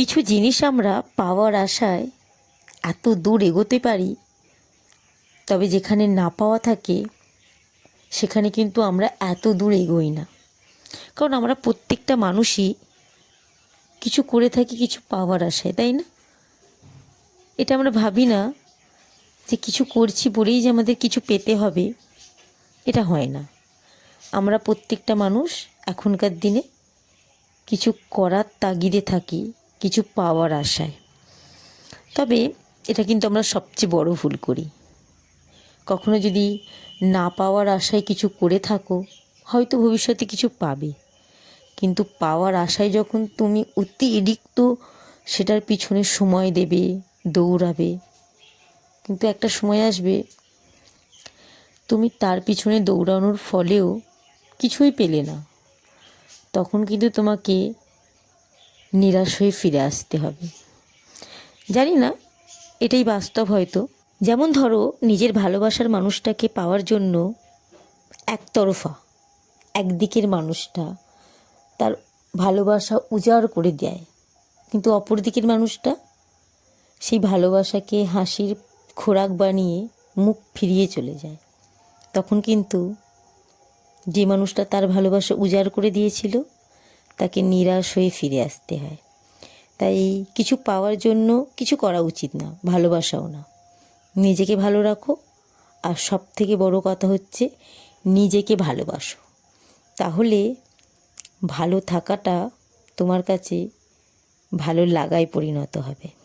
কিছু জিনিস আমরা পাওয়ার আশায় এত দূর এগোতে পারি, তবে যেখানে না পাওয়া থাকে, সেখানে কিন্তু আমরা এত দূর এগোই না। কারণ আমরা প্রত্যেকটা মানুষই কিছু করে থাকি, কিছু পাওয়ার আশায়, তাই না? এটা আমরা ভাবি না যে কিছু করছি বলেই যে আমাদের কিছু পেতে হবে, এটা হয় না। আমরা প্রত্যেকটা মানুষ এখনকার দিনে কিছু করার তাগিদে থাকি কিছু পাওয়ার আশায়। তবে এটা কিন্তু আমরা সবচেয়ে বড় ভুল করি। কখনো যদি না পাওয়ার আশায় কিছু করে থাকো, হয়তো ভবিষ্যতে কিছু পাবে। কিন্তু পাওয়ার আশায় যখন তুমি অতিরিক্ত সেটার পিছনে সময় দেবে, দৌড়াবে। কিন্তু একটা সময় আসবে, তুমি তার পিছনে দৌড়ানোর ফলেও কিছুই পেলে না। তখন কিন্তু তোমাকে নিরাশ হয়ে ফিরে আসতে হবে। জানি না, এটাই বাস্তব হয়তো। যেমন ধরো, নিজের ভালোবাসার মানুষটাকে পাওয়ার জন্য একতরফা, একদিকের মানুষটা তার ভালোবাসা উজাড় করে দেয়। কিন্তু অপর দিকের মানুষটা সেই ভালোবাসাকে হাসির খোরাক বানিয়ে মুখ ফিরিয়ে চলে যায়। তখন কিন্তু যে মানুষটা তার ভালোবাসা উজাড় করে দিয়েছিল তাকে নিরাশ হয়ে ফিরে আসতে হয়। তাই কিছু পাওয়ার জন্য কিছু করা উচিত না, ভালোবাসাও না। নিজেকে ভালো রাখো, আর সব থেকে বড় কথা হচ্ছে নিজেকে ভালোবাসো। তাহলে ভালো থাকাটা তোমার কাছে ভালো লাগায় পরিণত হবে।